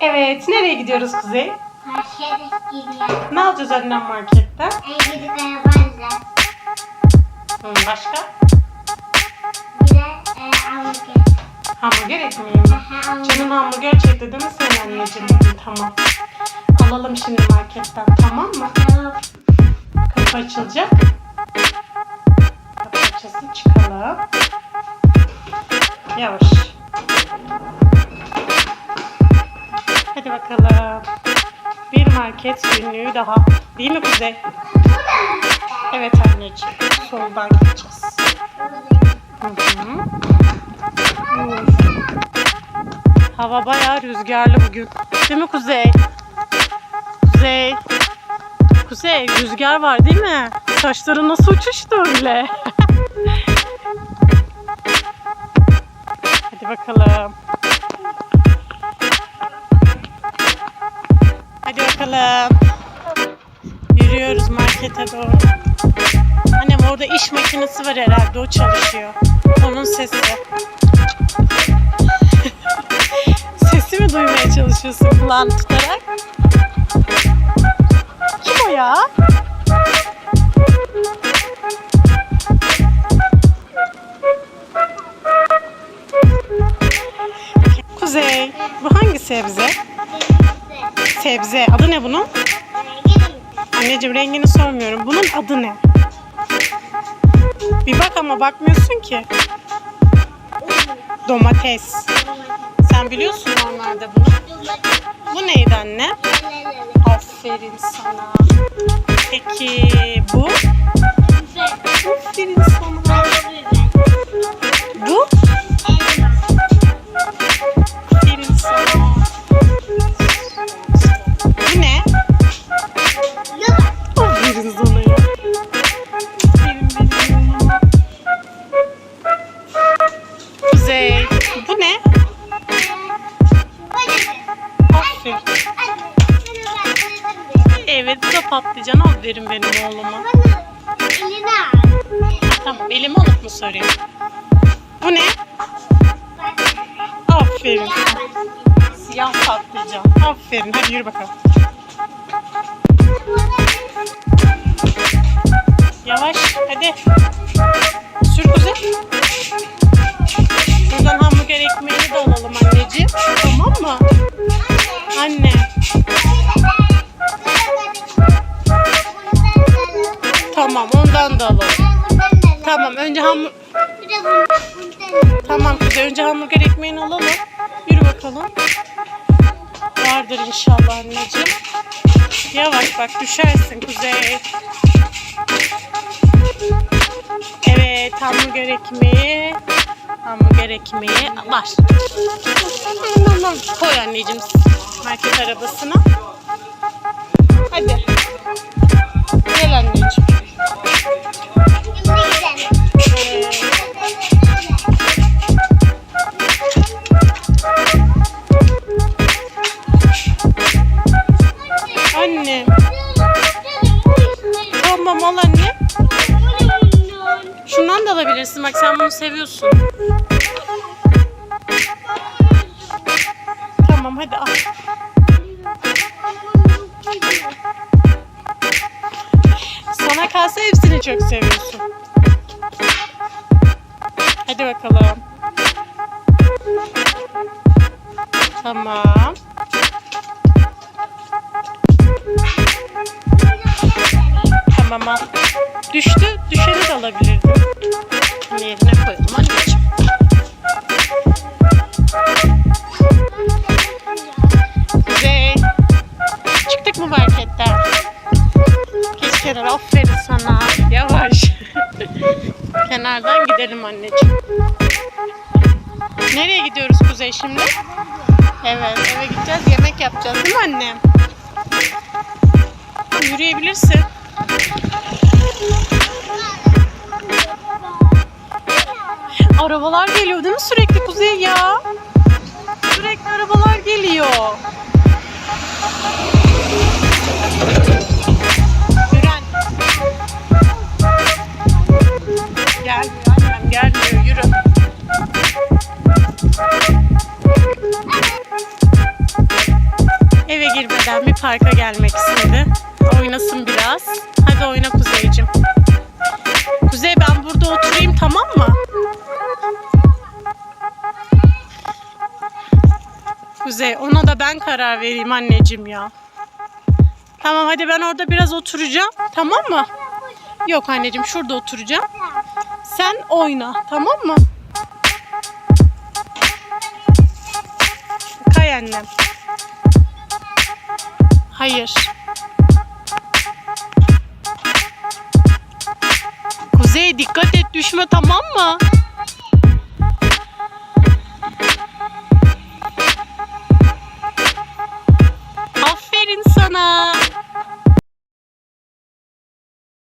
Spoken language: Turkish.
Evet, nereye gidiyoruz Kuzey? Markete gidiyor. Ne alacağız annem marketten? En gidip arabayla. Hı, başka? Bir de e, hamburger. Hamburger ekmeği mi? Canım hamburger çekti değil mi sen anneciğim? Tamam. Alalım şimdi marketten tamam mı? Kapı açılacak. Kapı açılsın çıkalım. Yavaş. Hadi bakalım. Bir market günlüğü daha. Değil mi Kuzey? Evet anneciğim. Soldan gideceğiz. Hava bayağı rüzgarlı bugün. Değil mi Kuzey? Kuzey. Kuzey rüzgar var değil mi? Saçları nasıl uçuştu öyle? Hadi bakalım. Bakalım. Yürüyoruz markete doğru. Annem orada iş makinesi var herhalde o çalışıyor. Onun sesi. Sesi mi duymaya çalışıyorsun kulağını tutarak? Kim o ya? Kuzey, bu hangi sebze? Sebze. Adı ne bunun? Anneciğim rengini sormuyorum. Bunun adı ne? Bir bak ama bakmıyorsun ki. Domates. Sen biliyorsun normalde bunu. Bu neydi anne? Aferin sana. Peki bu? Aferin sana. Bu? Aferin. Evet bu da patlıcan. Aferin benim oğluma. Tamam elimi alıp mı sorayım? Bu ne? Aferin. Siyah patlıcan. Aferin. Hadi yürü bakalım. Hamur... Tamam kuzey önce hamburger ekmeğini alalım. Yürü bakalım. Vardır inşallah anneciğim. Yavaş bak düşersin kuzey. Evet hamburger ekmeği. Hamburger ekmeği var. Koy anneciğim market arabasına. Alabilirsin. Bak sen bunu seviyorsun. Tamam hadi al. Sana kalsa hepsini çok seviyorsun. Hadi bakalım. Tamam. Tamam. Düştü. Düşeni de alabilirdim. Kuzey. Çıktık mı marketten? Geç kenara. Yavaş. Kenardan gidelim anneciğim. Nereye gidiyoruz Kuzey şimdi? Evet eve gideceğiz. Yemek yapacağız değil mi annem? Yürüyebilirsin. Arabalar geliyor değil mi sürekli Kuzey ya? Sürekli arabalar geliyor. Güren. Gelmiyor annem gelmiyor yürü. girmeden bir parka gelmek istedi. Oynasın biraz. Hadi oyna Kuzey'cim. Kuzey ona da ben karar vereyim anneciğim ya. Tamam hadi ben orada biraz oturacağım. Tamam mı? Yok anneciğim şurada oturacağım. Sen oyna tamam mı? Kay annem. Hayır. Kuzey dikkat et düşme tamam mı?